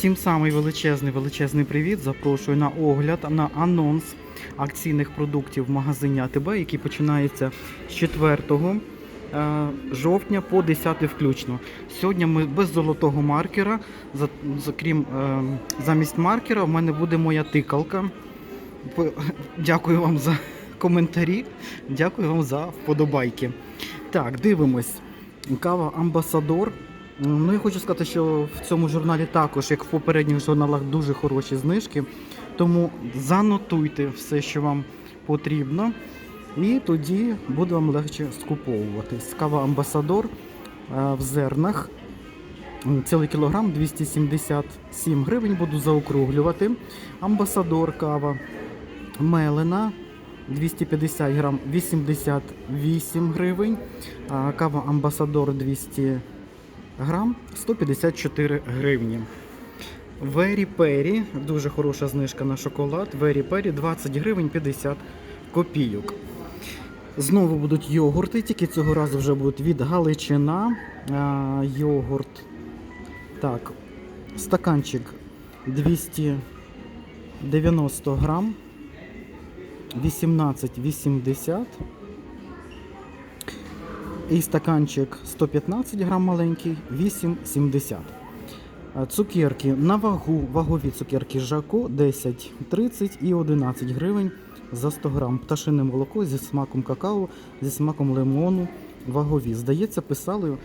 Всім самий величезний величезний привіт. Запрошую на огляд на анонс акційних продуктів в магазині АТБ, який починається з 4 е, жовтня по 10 включно. Сьогодні ми без золотого маркера. За, за- крім е, замість маркера, в мене буде моя тикалка. Дякую вам за коментарі. Дякую вам за вподобайки. Так, дивимось. Кава Амбасадор. Ну, я хочу сказати, що в цьому журналі також, як в попередніх журналах, дуже хороші знижки. Тому занотуйте все, що вам потрібно, і тоді буде вам легше скуповуватись. Кава Амбасадор е, в зернах. Цілий кілограм 277 гривень буду заокруглювати. Амбасадор кава мелена 250 грам 88 гривень. Кава Амбасадор 200 грам 154 гривні. Вері Пері, дуже хороша знижка на шоколад. Вері Пері 20 гривень 50 копійок. Знову будуть йогурти, тільки цього разу вже будуть від Галичина. А, йогурт. Так, стаканчик 290 грам. 18,80. І стаканчик 115 грам маленький, 8,70. А Цукерки на вагу, вагові цукерки Жако 10, 30 і 11 гривень за 100 грам. Пташине молоко зі смаком какао, зі смаком лимону, вагові. Здається, писали,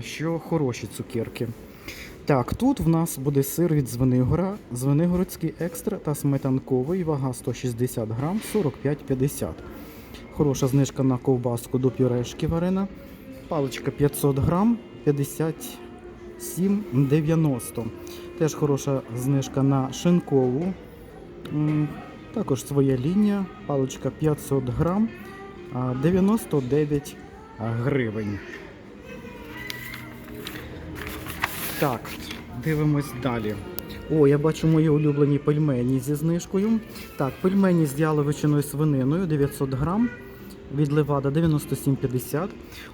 що хороші цукерки. Так, тут в нас буде сир від Звенигора, Звенигородський екстра та сметанковий, вага 160 грам, 45,50. Хороша знижка на ковбаску до пюрешки варена. Паличка 500 грам, 57,90. Теж хороша знижка на шинкову. Також своя лінія. Паличка 500 грам, 99 гривень. Так, дивимось далі. О, я бачу мої улюблені пельмені зі знижкою. Так, пельмені з яловичиною свининою 900 грам. Від Левада 97,50.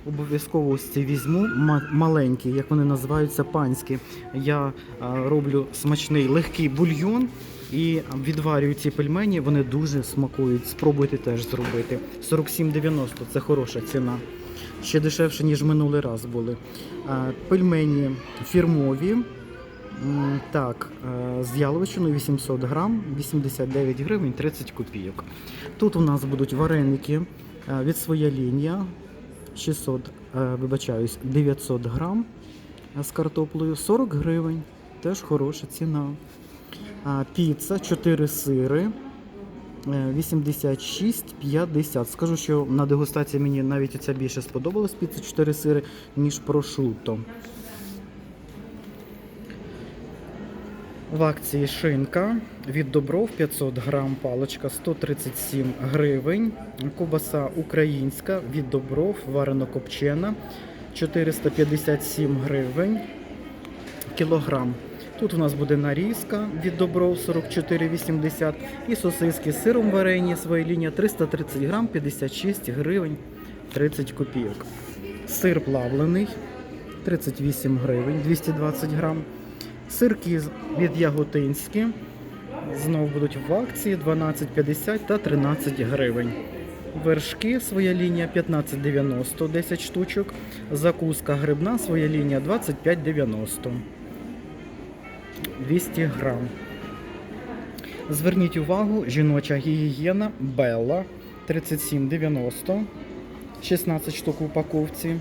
Обов'язково ось ці візьму маленькі, як вони називаються, панські. Я а, роблю смачний легкий бульйон і відварюю ці пельмені. Вони дуже смакують. Спробуйте теж зробити. 47,90 це хороша ціна. Ще дешевше, ніж минулий раз були. А, Пельмені фірмові. Так, е, з яловичиною 800 грам, 89 гривень 30 копійок. Тут у нас будуть вареники е, від своя лінія 600, е, вибачаюсь, 900 грам е, з картоплею 40 гривень. Теж хороша ціна. Піца 4 сири. е, 86,50. Скажу, що на дегустації мені навіть оця більше сподобалась піца 4 сири, ніж прошутто. В акції шинка від Добров 500 грам, паличка 137 гривень. Кобаса українська від Добров, варено копчена 457 гривень. Кілограм. Тут у нас буде нарізка від Добров 44,80 і сосиски з сиром варені своя лінія 330 грам 56 гривень 30 копійок. Сир плавлений 38 гривень 220 грам. Сирки від Яготинські знову будуть в акції 12,50 та 13 гривень. Вершки своя лінія 15,90 10 штучок. Закуска грибна своя лінія 25,90 200 грам. Зверніть увагу, жіноча гігієна Белла 37,90 16 штук в упаковці.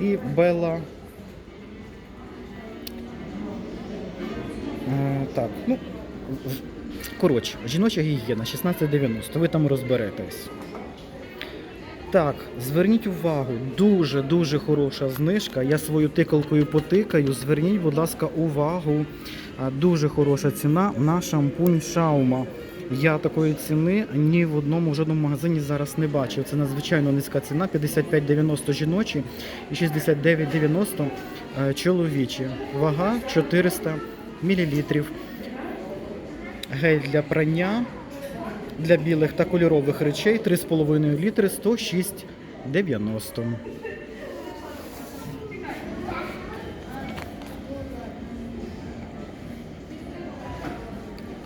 І Белла так, ну, коротше, жіноча гігієна 16,90, ви там розберетесь. Так, зверніть увагу, дуже-дуже хороша знижка. Я свою тикалкою потикаю. Зверніть, будь ласка, увагу. Дуже хороша ціна на шампунь Шаума. Я такої ціни ні в одному в жодному магазині зараз не бачив. Це надзвичайно низька ціна. 55,90 жіночі і 69,90 е, чоловічі. Вага 400 мл. Гель для прання для білих та кольорових речей 3,5 літри 106,90.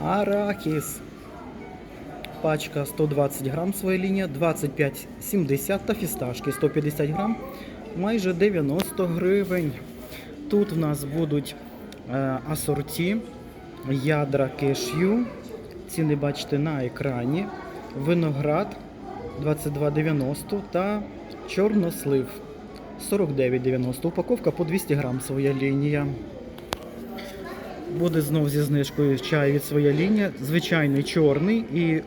Арахіс. Пачка 120 грам своя лінія, 25,70 та фісташки 150 грам, майже 90 гривень. Тут в нас будуть асорті, ядра кешю. Ціни бачите на екрані. Виноград 22,90 та чорнослив 49,90. Упаковка по 200 грам своя лінія. Буде знов зі знижкою чай від своя лінія. Звичайний чорний і е,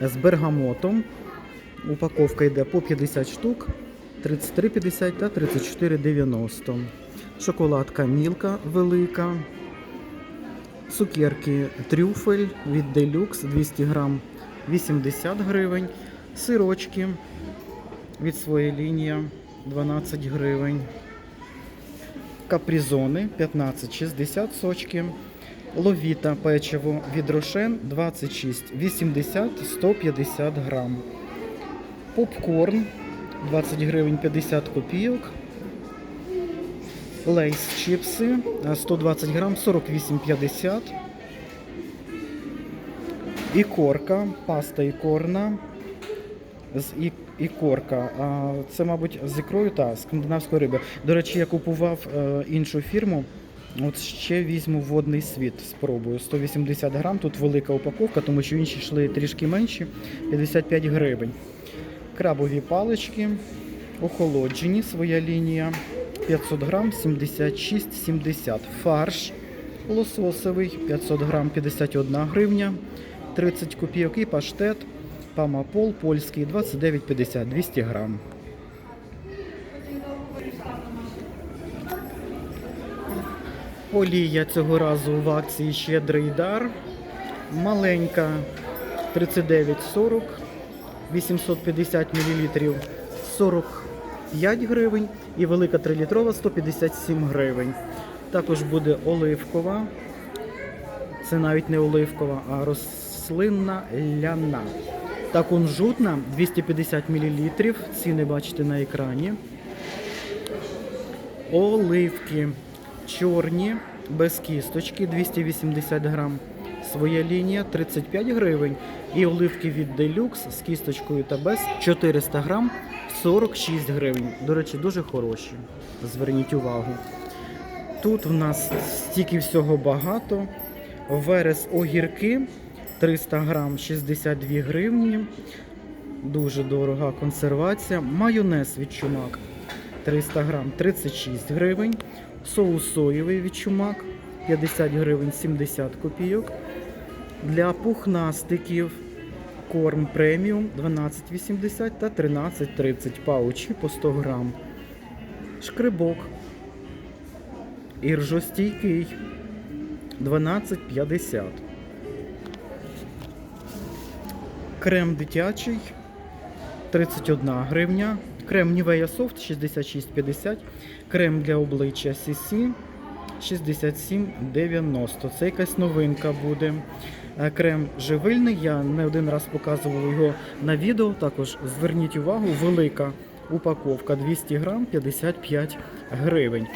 з бергамотом. Упаковка йде по 50 штук, 33,50 та 34,90. Шоколадка Мілка велика. Цукерки трюфель від Deluxe 200 грам 80 гривень. Сирочки від своєї лінії 12 гривень. Капризони 15,60 сочки. Ловіта печиво від Рошен 26, 80, 150 грам. Попкорн 20 гривень 50 копійок. Лейс чіпси е, 120 грам 48,50. Ікорка, паста ікорна. З ікорка. Це, мабуть, з ікрою та скандинавської риби. До речі, я купував е, іншу фірму. От ще візьму водний світ, спробую. 180 грам, тут велика упаковка, тому що інші йшли трішки менші, 55 гривень. Крабові палички, охолоджені, своя лінія. 500 грам 76,70. Фарш лососовий 500 грам 51 гривня 30 копійок і паштет Памапол польський 29,50 200 грам. Олія цього разу в акції щедрий дар. Маленька 39,40, 850 мл 45 гривень і велика 3-літрова 157 гривень. Також буде оливкова. Це навіть не оливкова, а рослинна ляна. Та кунжутна 250 мл. Ціни бачите на екрані. Оливки чорні, без кісточки 280 грам. Своя лінія 35 гривень. І оливки від Deluxe з кісточкою та без 400 грам 46 гривень. До речі, дуже хороші. Зверніть увагу. Тут в нас стільки всього багато. Верес огірки 300 грам 62 гривні. Дуже дорога консервація. Майонез від чумак 300 грам 36 гривень. Соус соєвий від чумак 50 гривень 70 копійок. Для пухнастиків корм преміум 12,80 та 13,30 паучі по 100 грам. Шкрибок. Іржостійкий 12,50. Крем дитячий 31 гривня. Крем Nivea Soft 66,50. Крем для обличчя CC 67,90. Це якась новинка буде. Е, Крем живильний. Я не один раз показував його на відео. Також зверніть увагу, велика упаковка 200 грам 55 гривень.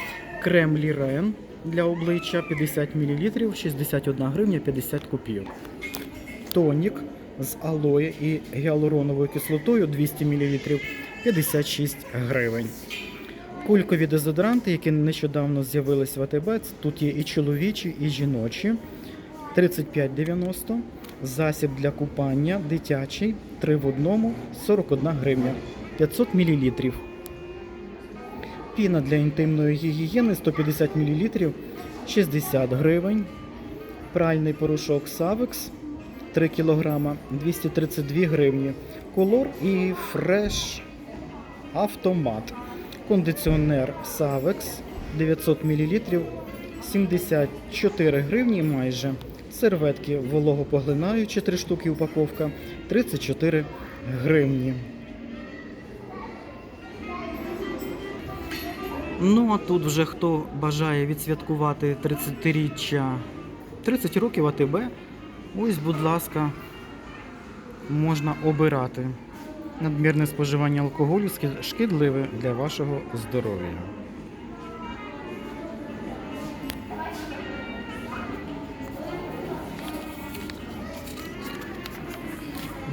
Крем Лірен для обличчя 50 мл 61 гривня 50 копійок. Тонік з алоє і гіалуроновою кислотою 200 мл 56 гривень. Кулькові дезодоранти, які нещодавно з'явились в АТБ, тут є і чоловічі, і жіночі. 35,90. Засіб для купання дитячий 3 в одному 41 гривня 500 мл. Піна для інтимної гігієни 150 мл 60 гривень. Пральний порошок Savex 3 кг 232 гривні. Колор і фреш автомат. Кондиціонер Savex 900 мл 74 гривні майже. Серветки вологопоглинаючі 3 штуки упаковка 34 гривні. Ну а тут вже хто бажає відсвяткувати 30-річчя 30 років АТБ, ось, будь ласка, можна обирати. Надмірне споживання алкоголю шкідливе для вашого здоров'я.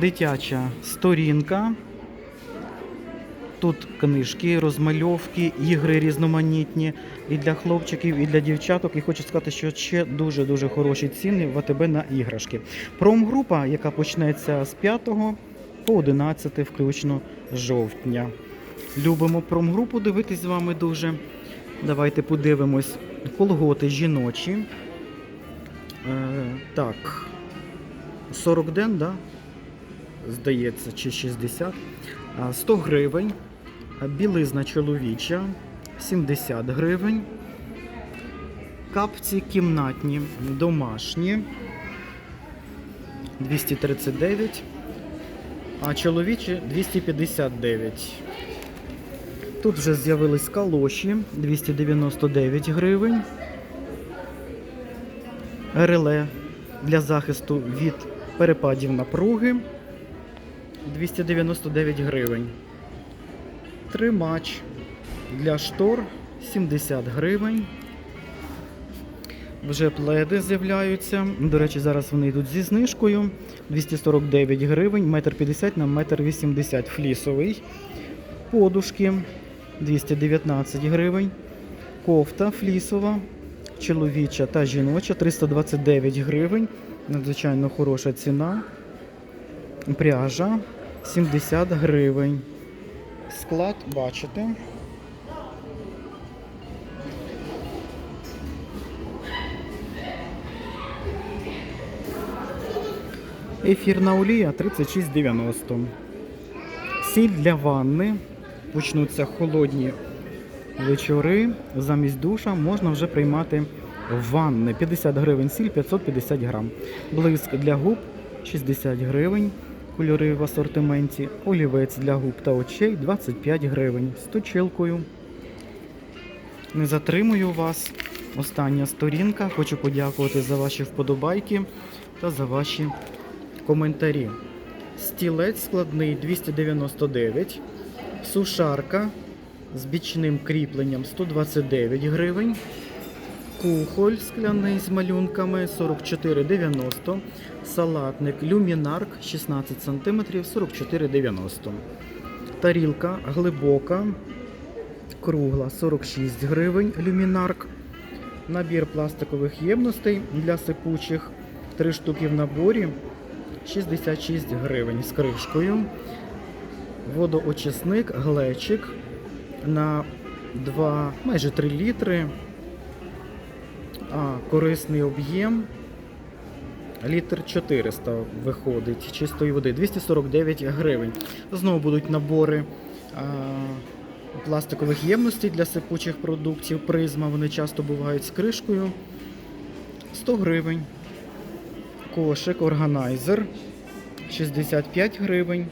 Дитяча сторінка. Тут книжки, розмальовки, ігри різноманітні і для хлопчиків, і для дівчаток. І хочу сказати, що ще дуже-дуже хороші ціни в АТБ на іграшки. Промгрупа, яка почнеться з 5 по 11 включно жовтня. Любимо промгрупу дивитись з вами дуже. Давайте подивимось колготи жіночі. Е, так, 40 ден, да? Здається, чи 60. 100 гривень. Білизна чоловіча 70 гривень. Капці кімнатні, домашні 239. А чоловічі 259. Тут вже з'явились калоші 299 гривень. Реле для захисту від перепадів напруги 299 гривень. Тримач для штор 70 гривень. Вже пледи з'являються. До речі, зараз вони йдуть зі знижкою. 249 гривень, 1,50 на 1,80 флісовий. Подушки 219 гривень. Кофта флісова, чоловіча та жіноча 329 гривень. Надзвичайно хороша ціна. Пряжа 70 гривень. Склад бачите. Ефірна олія 36,90. Сіль для ванни. Почнуться холодні вечори. Замість душа можна вже приймати ванни. 50 гривень сіль, 550 грам. Блиск для губ 60 гривень. Кольори в асортименті. Олівець для губ та очей 25 гривень. З точилкою. Не затримую вас. Остання сторінка. Хочу подякувати за ваші вподобайки та за ваші коментарі. Стілець складний 299. Сушарка з бічним кріпленням 129 гривень. Кухоль скляний з малюнками 44,90. Салатник люмінарк 16 см 44,90. Тарілка глибока, кругла 46 гривень люмінарк. Набір пластикових ємностей для сипучих 3 штуки в наборі 66 гривень з кришкою. Водоочисник, глечик на 2, майже 3 літри. Корисний об'єм. Літр 400 виходить чистої води, 249 гривень. Знову будуть набори а, пластикових ємностей для сипучих продуктів. Призма, вони часто бувають з кришкою. 100 гривень. Кошик, органайзер 65 гривень.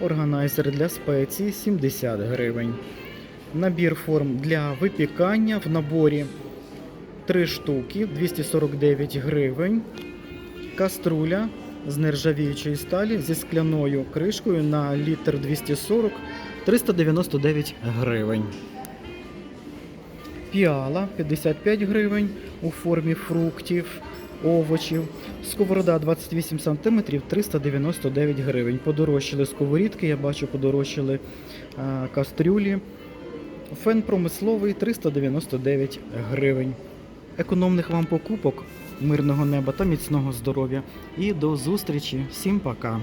Органайзер для спецій 70 гривень. Набір форм для випікання в наборі 3 штуки 249 гривень. Каструля з нержавіючої сталі зі скляною кришкою на літр 240 399 гривень. Піала 55 гривень у формі фруктів, овочів. Сковорода 28 см 399 гривень. Подорожчали сковорідки, я бачу, подорожчали кастрюлі. Фен промисловий 399 гривень. Економних вам покупок, мирного неба та міцного здоров'я. І до зустрічі. Всім пока!